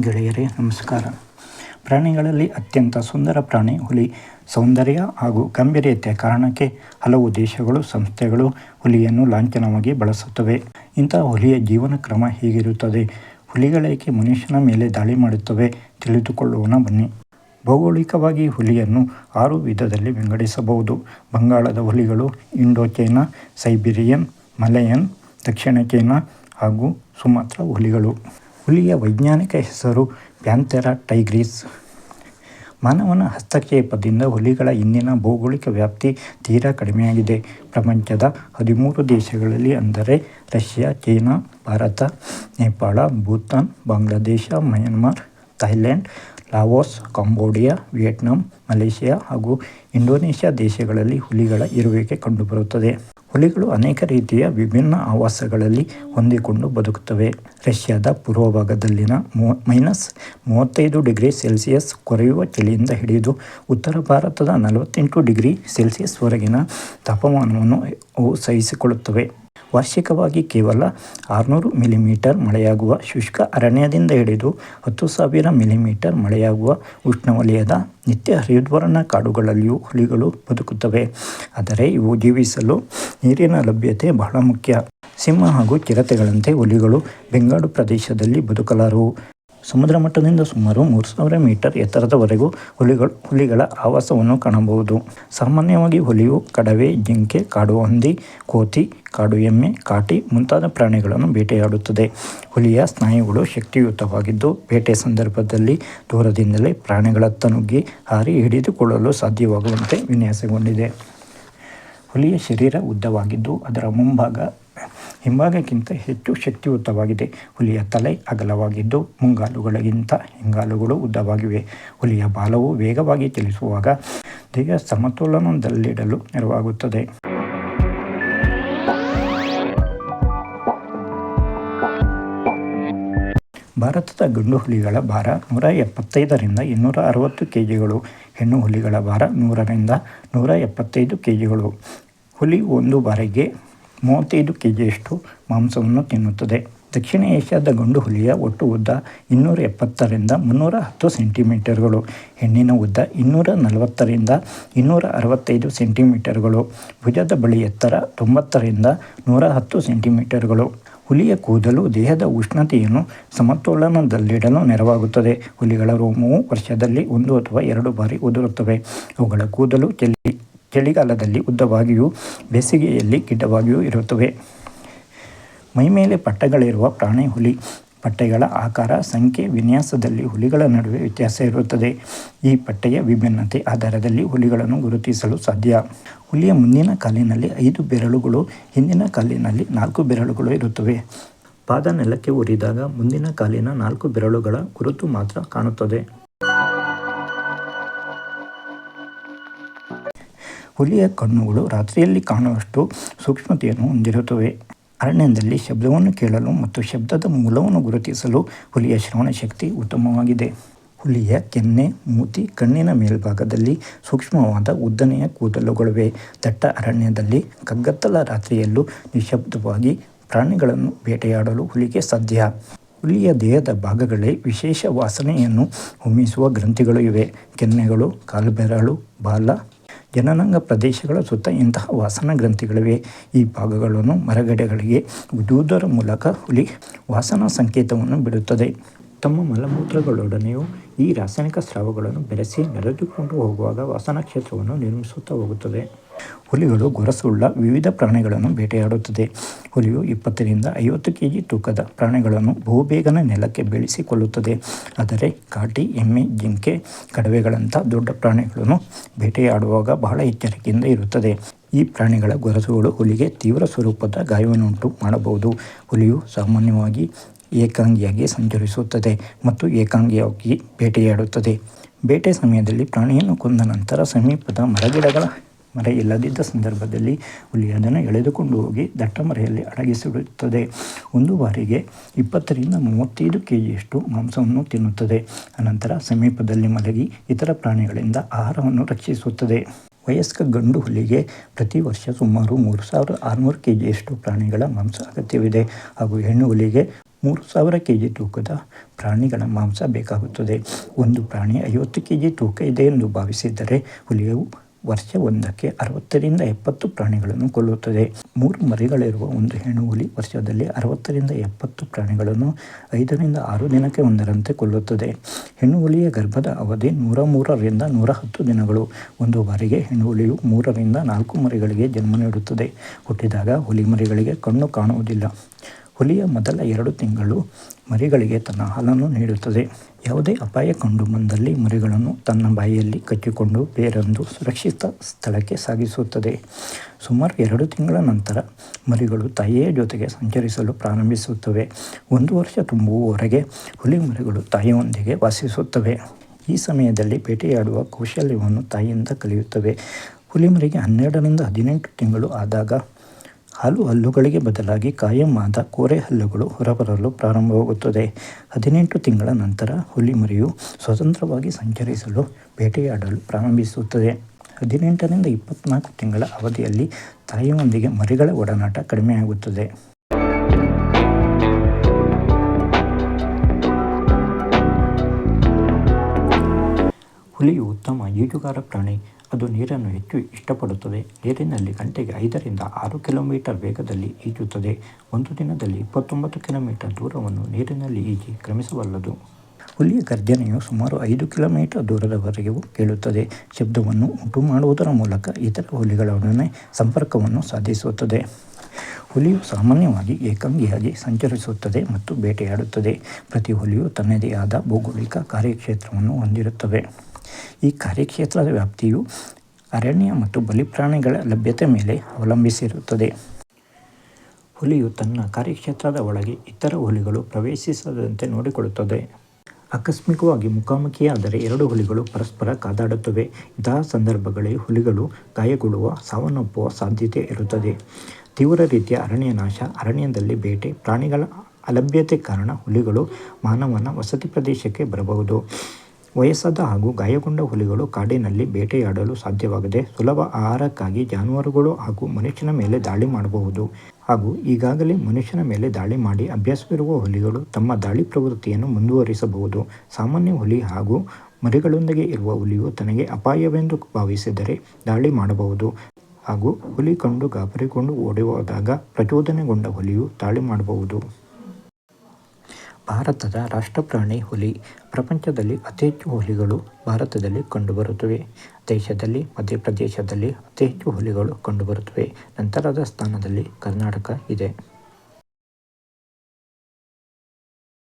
ಗೆಳೆಯರೇ, ನಮಸ್ಕಾರ. ಪ್ರಾಣಿಗಳಲ್ಲಿ ಅತ್ಯಂತ ಸುಂದರ ಪ್ರಾಣಿ ಹುಲಿ. ಸೌಂದರ್ಯ ಹಾಗೂ ಗಂಭೀರ್ಯತೆಯ ಕಾರಣಕ್ಕೆ ಹಲವು ದೇಶಗಳು, ಸಂಸ್ಥೆಗಳು ಹುಲಿಯನ್ನು ಲಾಂಛನವಾಗಿ ಬಳಸುತ್ತವೆ. ಇಂತಹ ಹುಲಿಯ ಜೀವನ ಕ್ರಮ ಹೀಗಿರುತ್ತದೆ? ಹುಲಿಗಳೇಕೆ ಮನುಷ್ಯನ ಮೇಲೆ ದಾಳಿ ಮಾಡುತ್ತವೆ? ತಿಳಿದುಕೊಳ್ಳೋಣ ಬನ್ನಿ. ಭೌಗೋಳಿಕವಾಗಿ ಹುಲಿಯನ್ನು ಆರು ವಿಧದಲ್ಲಿ ವಿಂಗಡಿಸಬಹುದು. ಬಂಗಾಳದ ಹುಲಿಗಳು ಇಂಡೋ ಚೈನಾ ಸೈಬೀರಿಯನ್, ಮಲಯನ್, ದಕ್ಷಿಣ ಚೈನಾ ಹಾಗೂ ಸುಮಾತ್ರ ಹುಲಿಗಳು. ಹುಲಿಯ ವೈಜ್ಞಾನಿಕ ಹೆಸರು ಪ್ಯಾಂಥೆರಾ ಟೈಗ್ರೀಸ್. ಮಾನವನ ಹಸ್ತಕ್ಷೇಪದಿಂದ ಹುಲಿಗಳ ಇಂದಿನ ಭೌಗೋಳಿಕ ವ್ಯಾಪ್ತಿ ತೀರಾ ಕಡಿಮೆಯಾಗಿದೆ. ಪ್ರಪಂಚದ ಹದಿಮೂರು ದೇಶಗಳಲ್ಲಿ ಅಂದರೆ Russia, China, Bharat, Nepal, Bhutan, Bangladesh, Myanmar Thailand Laos, Cambodia, Vietnam, Malaysia ಹಾಗೂ ಇಂಡೋನೇಷ್ಯಾ ದೇಶಗಳಲ್ಲಿ ಹುಲಿಗಳ ಇರುವಿಕೆ ಕಂಡುಬರುತ್ತದೆ. ಹುಲಿಗಳು ಅನೇಕ ರೀತಿಯ ವಿಭಿನ್ನ ಆವಾಸಗಳಲ್ಲಿ ಹೊಂದಿಕೊಂಡು ಬದುಕುತ್ತವೆ. ರಷ್ಯಾದ ಪೂರ್ವಭಾಗದಲ್ಲಿನ ಮೂ, ಮೈನಸ್ ಮೂವತ್ತೈದು ಡಿಗ್ರಿ ಸೆಲ್ಸಿಯಸ್ ಕೊರೆಯುವ ಚಳಿಯಿಂದ ಹಿಡಿದು ಉತ್ತರ ಭಾರತದ ನಲವತ್ತೆಂಟು ಡಿಗ್ರಿ ಸೆಲ್ಸಿಯಸ್ವರೆಗಿನ ತಾಪಮಾನವನ್ನು ಸಹಿಸಿಕೊಳ್ಳುತ್ತವೆ. ವಾರ್ಷಿಕವಾಗಿ ಕೇವಲ ಆರುನೂರು ಮಿಲಿಮೀಟರ್ ಮಳೆಯಾಗುವ ಶುಷ್ಕ ಅರಣ್ಯದಿಂದ ಹಿಡಿದು ಹತ್ತು ಸಾವಿರ ಮಿಲಿಮೀಟರ್ ಮಳೆಯಾಗುವ ಉಷ್ಣವಲಯದ ನಿತ್ಯ ಹರಿದ್ವರ್ಣ ಕಾಡುಗಳಲ್ಲಿಯೂ ಹುಲಿಗಳು ಬದುಕುತ್ತವೆ. ಆದರೆ ಇವು ಜೀವಿಸಲು ನೀರಿನ ಲಭ್ಯತೆ ಬಹಳ ಮುಖ್ಯ. ಸಿಂಹ ಹಾಗೂ ಚಿರತೆಗಳಂತೆ ಹುಲಿಗಳು ಬೆಂಗಾಡು ಪ್ರದೇಶದಲ್ಲಿ ಬದುಕಲಾರವು ಸಮುದ್ರ ಮಟ್ಟದಿಂದ ಸುಮಾರು ಮೂರು ಸಾವಿರ ಮೀಟರ್ ಎತ್ತರದವರೆಗೂ ಹುಲಿಗಳು, ಹುಲಿಗಳ ಆವಾಸವನ್ನು ಕಾಣಬಹುದು. ಸಾಮಾನ್ಯವಾಗಿ ಹುಲಿಯು ಕಡವೆ, ಜಿಂಕೆ, ಕಾಡು ಹಂದಿ, ಕೋತಿ, ಕಾಡು ಎಮ್ಮೆ, ಕಾಟಿ ಮುಂತಾದ ಪ್ರಾಣಿಗಳನ್ನು ಬೇಟೆಯಾಡುತ್ತದೆ. ಹುಲಿಯ ಸ್ನಾಯುಗಳು ಶಕ್ತಿಯುತವಾಗಿದ್ದು, ಬೇಟೆ ಸಂದರ್ಭದಲ್ಲಿ ದೂರದಿಂದಲೇ ಪ್ರಾಣಿಗಳತ್ತ ನುಗ್ಗಿ ಹಾರಿ ಹಿಡಿದುಕೊಳ್ಳಲು ಸಾಧ್ಯವಾಗುವಂತೆ ವಿನ್ಯಾಸಗೊಂಡಿದೆ. ಹುಲಿಯ ಶರೀರ ಉದ್ದವಾಗಿದ್ದು, ಅದರ ಮುಂಭಾಗ ಹಿಂಭಾಗಕ್ಕಿಂತ ಹೆಚ್ಚು ಶಕ್ತಿಯುತವಾಗಿದೆ. ಹುಲಿಯ ತಲೆ ಅಗಲವಾಗಿದ್ದು ಮುಂಗಾಲುಗಳಿಗಿಂತ ಹಿಂಗಾಲುಗಳು ಉದ್ದವಾಗಿವೆ. ಹುಲಿಯ ಬಾಲವು ವೇಗವಾಗಿ ಚಲಿಸುವಾಗ ದೇಹ ಸಮತೋಲನದಲ್ಲಿಡಲು ನೆರವಾಗುತ್ತದೆ. ಭಾರತದ ಗಂಡು ಹುಲಿಗಳ ಭಾರ ನೂರ ಎಪ್ಪತ್ತೈದರಿಂದ ಇನ್ನೂರ ಅರವತ್ತು ಕೆ ಜಿಗಳು ಹೆಣ್ಣು ಹುಲಿಗಳ ಭಾರ ನೂರರಿಂದ ನೂರ ಎಪ್ಪತ್ತೈದು ಕೆ ಜಿಗಳು ಹುಲಿ ಒಂದು ಬಾರಿಗೆ ಮೂವತ್ತೈದು ಕೆ ಜಿಯಷ್ಟು ಮಾಂಸವನ್ನು ತಿನ್ನುತ್ತದೆ. ದಕ್ಷಿಣ ಏಷ್ಯಾದ ಗಂಡು ಹುಲಿಯ ಒಟ್ಟು ಉದ್ದ ಇನ್ನೂರ ಎಪ್ಪತ್ತರಿಂದ ಮುನ್ನೂರ ಹತ್ತು ಸೆಂಟಿಮೀಟರ್ಗಳು. ಹೆಣ್ಣಿನ ಉದ್ದ ಇನ್ನೂರ ನಲವತ್ತರಿಂದ ಇನ್ನೂರ ಅರವತ್ತೈದು ಸೆಂಟಿಮೀಟರ್ಗಳು. ಭುಜದ ಬಳಿ ಎತ್ತರ ತೊಂಬತ್ತರಿಂದ ನೂರ ಹತ್ತು ಸೆಂಟಿಮೀಟರ್ಗಳು. ಹುಲಿಯ ಕೂದಲು ದೇಹದ ಉಷ್ಣತೆಯನ್ನು ಸಮತೋಲನದಲ್ಲಿಡಲು ನೆರವಾಗುತ್ತದೆ. ಹುಲಿಗಳ ರೋಮವು ವರ್ಷದಲ್ಲಿ ಒಂದು ಅಥವಾ ಎರಡು ಬಾರಿ ಉದುರುತ್ತವೆ. ಅವುಗಳ ಕೂದಲು ಚಳಿ ಚಳಿಗಾಲದಲ್ಲಿ ಉದ್ದವಾಗಿಯೂ ಬೇಸಿಗೆಯಲ್ಲಿ ಗಿಡ್ಡವಾಗಿಯೂ ಇರುತ್ತವೆ. ಮೈಮೇಲೆ ಪಟ್ಟೆಗಳಿರುವ ಪ್ರಾಣಿ ಹುಲಿ, ಪಟ್ಟೆಗಳ ಆಕಾರ, ಸಂಖ್ಯೆ, ವಿನ್ಯಾಸದಲ್ಲಿ ಹುಲಿಗಳ ನಡುವೆ ವ್ಯತ್ಯಾಸ ಇರುತ್ತದೆ. ಈ ಪಟ್ಟೆಯ ವಿಭಿನ್ನತೆ ಆಧಾರದಲ್ಲಿ ಹುಲಿಗಳನ್ನು ಗುರುತಿಸಲು ಸಾಧ್ಯ. ಹುಲಿಯ ಮುಂದಿನ ಕಾಲಿನಲ್ಲಿ ಐದು ಬೆರಳುಗಳು, ಹಿಂದಿನ ಕಾಲಿನಲ್ಲಿ ನಾಲ್ಕು ಬೆರಳುಗಳು ಇರುತ್ತವೆ. ಪಾದ ನೆಲಕ್ಕೆ ಉರಿದಾಗ ಮುಂದಿನ ಕಾಲಿನ ನಾಲ್ಕು ಬೆರಳುಗಳ ಗುರುತು ಮಾತ್ರ ಕಾಣುತ್ತದೆ. ಹುಲಿಯ ಕಣ್ಣುಗಳು ರಾತ್ರಿಯಲ್ಲಿ ಕಾಣುವಷ್ಟು ಸೂಕ್ಷ್ಮತೆಯನ್ನು ಹೊಂದಿರುತ್ತವೆ. ಅರಣ್ಯದಲ್ಲಿ ಶಬ್ದವನ್ನು ಕೇಳಲು ಮತ್ತು ಶಬ್ದದ ಮೂಲವನ್ನು ಗುರುತಿಸಲು ಹುಲಿಯ ಶ್ರವಣ ಶಕ್ತಿ ಉತ್ತಮವಾಗಿದೆ. ಹುಲಿಯ ಕೆನ್ನೆ, ಮೂತಿ, ಕಣ್ಣಿನ ಮೇಲ್ಭಾಗದಲ್ಲಿ ಸೂಕ್ಷ್ಮವಾದ ಉದ್ದನೆಯ ಕೂದಲುಗಳಿವೆ. ದಟ್ಟ ಅರಣ್ಯದಲ್ಲಿ ಕಗ್ಗತ್ತಲ ರಾತ್ರಿಯಲ್ಲೂ ನಿಶಬ್ದವಾಗಿ ಪ್ರಾಣಿಗಳನ್ನು ಬೇಟೆಯಾಡಲು ಹುಲಿಗೆ ಸಾಧ್ಯ. ಹುಲಿಯ ದೇಹದ ಭಾಗಗಳೇ ವಿಶೇಷ ವಾಸನೆಯನ್ನು ಹೊಮ್ಮಿಸುವ ಗ್ರಂಥಿಗಳು ಇವೆ. ಕೆನ್ನೆಗಳು, ಕಾಲುಬೆರಳು, ಬಾಲ ಜನನಾಂಗ ಪ್ರದೇಶಗಳ ಸುತ್ತ ಇಂತಹ ವಾಸನಾ ಗ್ರಂಥಿಗಳಿವೆ. ಈ ಭಾಗಗಳನ್ನು ಮರಗಡೆಗಳಿಗೆ ಉದುವುದರ ಮೂಲಕ ಹುಲಿ ವಾಸನಾ ಸಂಕೇತವನ್ನು ಬಿಡುತ್ತದೆ. ತಮ್ಮ ಮಲಮೂತ್ರಗಳೊಡನೆಯೂ ಈ ರಾಸಾಯನಿಕ ಸ್ರಾವಗಳನ್ನು ಬೆರೆಸಿ ನಡೆದುಕೊಂಡು ಹೋಗುವಾಗ ವಾಸನ ಕ್ಷೇತ್ರವನ್ನು ನಿರ್ಮಿಸುತ್ತಾ ಹೋಗುತ್ತದೆ. ಹುಲಿಗಳು ಗೊರಸುಳ್ಳ ವಿವಿಧ ಪ್ರಾಣಿಗಳನ್ನು ಬೇಟೆಯಾಡುತ್ತದೆ. ಹುಲಿಯು ಇಪ್ಪತ್ತರಿಂದ ಐವತ್ತು ಕೆ ಜಿ ತೂಕದ ಪ್ರಾಣಿಗಳನ್ನು ಬಹುಬೇಗನೆ ನೆಲಕ್ಕೆ ಬೆಳೆಸಿಕೊಳ್ಳುತ್ತದೆ. ಆದರೆ ಕಾಟಿ, ಎಮ್ಮೆ, ಜಿಂಕೆ, ಕಡವೆಗಳಂಥ ದೊಡ್ಡ ಪ್ರಾಣಿಗಳನ್ನು ಬೇಟೆಯಾಡುವಾಗ ಬಹಳ ಎಚ್ಚರಿಕೆಯಿಂದ ಇರುತ್ತದೆ. ಈ ಪ್ರಾಣಿಗಳ ಗೊರಸುಗಳು ಹುಲಿಗೆ ತೀವ್ರ ಸ್ವರೂಪದ ಗಾಯವನ್ನುಂಟು ಮಾಡಬಹುದು. ಹುಲಿಯು ಸಾಮಾನ್ಯವಾಗಿ ಏಕಾಂಗಿಯಾಗಿ ಸಂಚರಿಸುತ್ತದೆ ಮತ್ತು ಏಕಾಂಗಿಯಾಗಿ ಬೇಟೆಯಾಡುತ್ತದೆ. ಬೇಟೆ ಸಮಯದಲ್ಲಿ ಪ್ರಾಣಿಯನ್ನು ಕೊಂದ ನಂತರ ಸಮೀಪದ ಮರಗಿಡಗಳ ಮರ ಇಲ್ಲದಿದ್ದ ಸಂದರ್ಭದಲ್ಲಿ ಹುಲಿ ಅದನ್ನು ಎಳೆದುಕೊಂಡು ಹೋಗಿ ದಟ್ಟ ಮರೆಯಲ್ಲಿ ಅಡಗಿಸಿಡುತ್ತದೆ. ಒಂದು ಬಾರಿಗೆ ಇಪ್ಪತ್ತರಿಂದ ಮೂವತ್ತೈದು ಕೆ ಜಿಯಷ್ಟು ಮಾಂಸವನ್ನು ತಿನ್ನುತ್ತದೆ. ಅನಂತರ ಸಮೀಪದಲ್ಲಿ ಮಲಗಿ ಇತರ ಪ್ರಾಣಿಗಳಿಂದ ಆಹಾರವನ್ನು ರಕ್ಷಿಸುತ್ತದೆ. ವಯಸ್ಕ ಗಂಡು ಹುಲಿಗೆ ಪ್ರತಿ ವರ್ಷ ಸುಮಾರು ಮೂರು ಸಾವಿರದ ಆರುನೂರು ಕೆ ಜಿಯಷ್ಟು ಪ್ರಾಣಿಗಳ ಮಾಂಸ ಅಗತ್ಯವಿದೆ. ಹಾಗೂ ಹೆಣ್ಣು ಹುಲಿಗೆ ಮೂರು ಸಾವಿರ ಕೆ ಜಿ ತೂಕದ ಪ್ರಾಣಿಗಳ ಮಾಂಸ ಬೇಕಾಗುತ್ತದೆ. ಒಂದು ಪ್ರಾಣಿ ಐವತ್ತು ಕೆ ಜಿ ತೂಕ ಇದೆ ಎಂದು ಭಾವಿಸಿದ್ದರೆ ಹುಲಿಯು ವರ್ಷ ಒಂದಕ್ಕೆ ಅರವತ್ತರಿಂದ ಎಪ್ಪತ್ತು ಪ್ರಾಣಿಗಳನ್ನು ಕೊಲ್ಲುತ್ತದೆ. ಮೂರು ಮರಿಗಳಿರುವ ಒಂದು ಹೆಣ್ಣು ಹುಲಿ ವರ್ಷದಲ್ಲಿ ಅರವತ್ತರಿಂದ ಎಪ್ಪತ್ತು ಪ್ರಾಣಿಗಳನ್ನು ಐದರಿಂದ ಆರು ದಿನಕ್ಕೆ ಒಂದರಂತೆ ಕೊಲ್ಲುತ್ತದೆ. ಹೆಣ್ಣು ಹುಲಿಯ ಗರ್ಭದ ಅವಧಿ ನೂರ ಮೂರರಿಂದ ನೂರ ಹತ್ತು ದಿನಗಳು. ಒಂದು ಬಾರಿಗೆ ಹೆಣ್ಣು ಹುಲಿಯು ಮೂರರಿಂದ ನಾಲ್ಕು ಮರಿಗಳಿಗೆ ಜನ್ಮ ನೀಡುತ್ತದೆ. ಹುಟ್ಟಿದಾಗ ಹುಲಿ ಮರಿಗಳಿಗೆ ಕಣ್ಣು ಕಾಣುವುದಿಲ್ಲ. ಹುಲಿಯ ಮೊದಲ ಎರಡು ತಿಂಗಳು ಮರಿಗಳಿಗೆ ತನ್ನ ಹಾಲನ್ನು ನೀಡುತ್ತದೆ. ಯಾವುದೇ ಅಪಾಯ ಕಂಡು ಬಂದಲ್ಲಿ ಮರಿಗಳನ್ನು ತನ್ನ ಬಾಯಿಯಲ್ಲಿ ಕಚ್ಚಿಕೊಂಡು ಬೇರೊಂದು ಸುರಕ್ಷಿತ ಸ್ಥಳಕ್ಕೆ ಸಾಗಿಸುತ್ತದೆ. ಸುಮಾರು ಎರಡು ತಿಂಗಳ ನಂತರ ಮರಿಗಳು ತಾಯಿಯ ಜೊತೆಗೆ ಸಂಚರಿಸಲು ಪ್ರಾರಂಭಿಸುತ್ತವೆ. ಒಂದು ವರ್ಷ ತುಂಬುವವರೆಗೆ ಹುಲಿ ಮರಿಗಳು ತಾಯಿಯೊಂದಿಗೆ ವಾಸಿಸುತ್ತವೆ. ಈ ಸಮಯದಲ್ಲಿ ಬೇಟೆಯಾಡುವ ಕೌಶಲ್ಯವನ್ನು ತಾಯಿಯಿಂದ ಕಲಿಯುತ್ತವೆ. ಹುಲಿಮರಿಗೆ ಹನ್ನೆರಡರಿಂದ ಹದಿನೆಂಟು ತಿಂಗಳು ಆದಾಗ ಹಾಲು ಹಲ್ಲುಗಳಿಗೆ ಬದಲಾಗಿ ಕಾಯಂ ಆದ ಕೋರೆ ಹಲ್ಲುಗಳು ಹೊರಬರಲು ಪ್ರಾರಂಭವಾಗುತ್ತದೆ. ಹದಿನೆಂಟು ತಿಂಗಳ ನಂತರ ಹುಲಿಮರಿಯು ಸ್ವತಂತ್ರವಾಗಿ ಸಂಚರಿಸಲು ಬೇಟೆಯಾಡಲು ಪ್ರಾರಂಭಿಸುತ್ತದೆ. ಹದಿನೆಂಟರಿಂದ ಇಪ್ಪತ್ನಾಲ್ಕು ತಿಂಗಳ ಅವಧಿಯಲ್ಲಿ ತಾಯಿಯೊಂದಿಗೆ ಮರಿಗಳ ಒಡನಾಟ ಕಡಿಮೆಯಾಗುತ್ತದೆ. ಹುಲಿಯು ಉತ್ತಮ ಈಜುಗಾರ ಪ್ರಾಣಿ. ಅದು ನೀರನ್ನು ಹೆಚ್ಚು ಇಷ್ಟಪಡುತ್ತದೆ. ನೀರಿನಲ್ಲಿ ಗಂಟೆಗೆ ಐದರಿಂದ ಆರು ಕಿಲೋಮೀಟರ್ ವೇಗದಲ್ಲಿ ಈಜುತ್ತದೆ. ಒಂದು ದಿನದಲ್ಲಿ ಇಪ್ಪತ್ತೊಂಬತ್ತು ಕಿಲೋಮೀಟರ್ ದೂರವನ್ನು ನೀರಿನಲ್ಲಿ ಈಜಿ ಕ್ರಮಿಸಬಲ್ಲದು. ಹುಲಿಯ ಗರ್ಜನೆಯು ಸುಮಾರು ಐದು ಕಿಲೋಮೀಟರ್ ದೂರದವರೆಗೂ ಕೇಳುತ್ತದೆ. ಶಬ್ದವನ್ನು ಉಂಟು ಮಾಡುವುದರ ಮೂಲಕ ಇತರ ಹುಲಿಗಳೊಡನೆ ಸಂಪರ್ಕವನ್ನು ಸಾಧಿಸುತ್ತದೆ. ಹುಲಿಯು ಸಾಮಾನ್ಯವಾಗಿ ಏಕಾಂಗಿಯಾಗಿ ಸಂಚರಿಸುತ್ತದೆ ಮತ್ತು ಬೇಟೆಯಾಡುತ್ತದೆ. ಪ್ರತಿ ಹುಲಿಯು ತನ್ನದೇ ಆದ ಭೌಗೋಳಿಕ ಕಾರ್ಯಕ್ಷೇತ್ರವನ್ನು ಹೊಂದಿರುತ್ತವೆ. ಈ ಕಾರ್ಯಕ್ಷೇತ್ರದ ವ್ಯಾಪ್ತಿಯು ಅರಣ್ಯ ಮತ್ತು ಬಲಿಪ್ರಾಣಿಗಳ ಲಭ್ಯತೆ ಮೇಲೆ ಅವಲಂಬಿಸಿರುತ್ತದೆ. ಹುಲಿಯು ತನ್ನ ಕಾರ್ಯಕ್ಷೇತ್ರದ ಒಳಗೆ ಇತರ ಹುಲಿಗಳು ಪ್ರವೇಶಿಸದಂತೆ ನೋಡಿಕೊಳ್ಳುತ್ತದೆ. ಆಕಸ್ಮಿಕವಾಗಿ ಮುಖಾಮುಖಿಯಾದರೆ ಎರಡು ಹುಲಿಗಳು ಪರಸ್ಪರ ಕಾದಾಡುತ್ತವೆ. ಇಂತಹ ಸಂದರ್ಭಗಳಲ್ಲಿ ಹುಲಿಗಳು ಗಾಯಗೊಳ್ಳುವ, ಸಾವನ್ನಪ್ಪುವ ಸಾಧ್ಯತೆ ಇರುತ್ತದೆ. ತೀವ್ರ ರೀತಿಯ ಅರಣ್ಯ ನಾಶ, ಅರಣ್ಯದಲ್ಲಿ ಬೇಟೆ, ಪ್ರಾಣಿಗಳ ಅಲಭ್ಯತೆ ಕಾರಣ ಹುಲಿಗಳು ಮಾನವನ ವಸತಿ ಪ್ರದೇಶಕ್ಕೆ ಬರಬಹುದು. ವಯಸ್ಸಾದ ಹಾಗೂ ಗಾಯಗೊಂಡ ಹುಲಿಗಳು ಕಾಡಿನಲ್ಲಿ ಬೇಟೆಯಾಡಲು ಸಾಧ್ಯವಾಗದೆ ಸುಲಭ ಆಹಾರಕ್ಕಾಗಿ ಜಾನುವಾರುಗಳು ಹಾಗೂ ಮನುಷ್ಯನ ಮೇಲೆ ದಾಳಿ ಮಾಡಬಹುದು. ಹಾಗೂ ಈಗಾಗಲೇ ಮನುಷ್ಯನ ಮೇಲೆ ದಾಳಿ ಮಾಡಿ ಅಭ್ಯಾಸವಿರುವ ಹುಲಿಗಳು ತಮ್ಮ ದಾಳಿ ಪ್ರವೃತ್ತಿಯನ್ನು ಮುಂದುವರಿಸಬಹುದು. ಸಾಮಾನ್ಯ ಹುಲಿ ಹಾಗೂ ಮರಿಗಳೊಂದಿಗೆ ಇರುವ ಹುಲಿಯು ತನಗೆ ಅಪಾಯವೆಂದು ಭಾವಿಸಿದರೆ ದಾಳಿ ಮಾಡಬಹುದು. ಹಾಗೂ ಹುಲಿ ಕಂಡು ಗಾಬರಿಕೊಂಡು ಓಡಿ ಹೋದಾಗ ಪ್ರಚೋದನೆಗೊಂಡ ಹುಲಿಯು ದಾಳಿ ಮಾಡಬಹುದು. ಭಾರತದ ರಾಷ್ಟ್ರಪ್ರಾಣಿ ಹುಲಿ ಪ್ರಪಂಚದಲ್ಲಿ ಅತಿ ಹೆಚ್ಚು ಹುಲಿಗಳು ಭಾರತದಲ್ಲಿ ಕಂಡುಬರುತ್ತವೆ. ದೇಶದಲ್ಲಿ, ಮಧ್ಯಪ್ರದೇಶದಲ್ಲಿ ಅತಿ ಹೆಚ್ಚು ಹುಲಿಗಳು ಕಂಡುಬರುತ್ತವೆ. ನಂತರದ ಸ್ಥಾನದಲ್ಲಿ ಕರ್ನಾಟಕ ಇದೆ.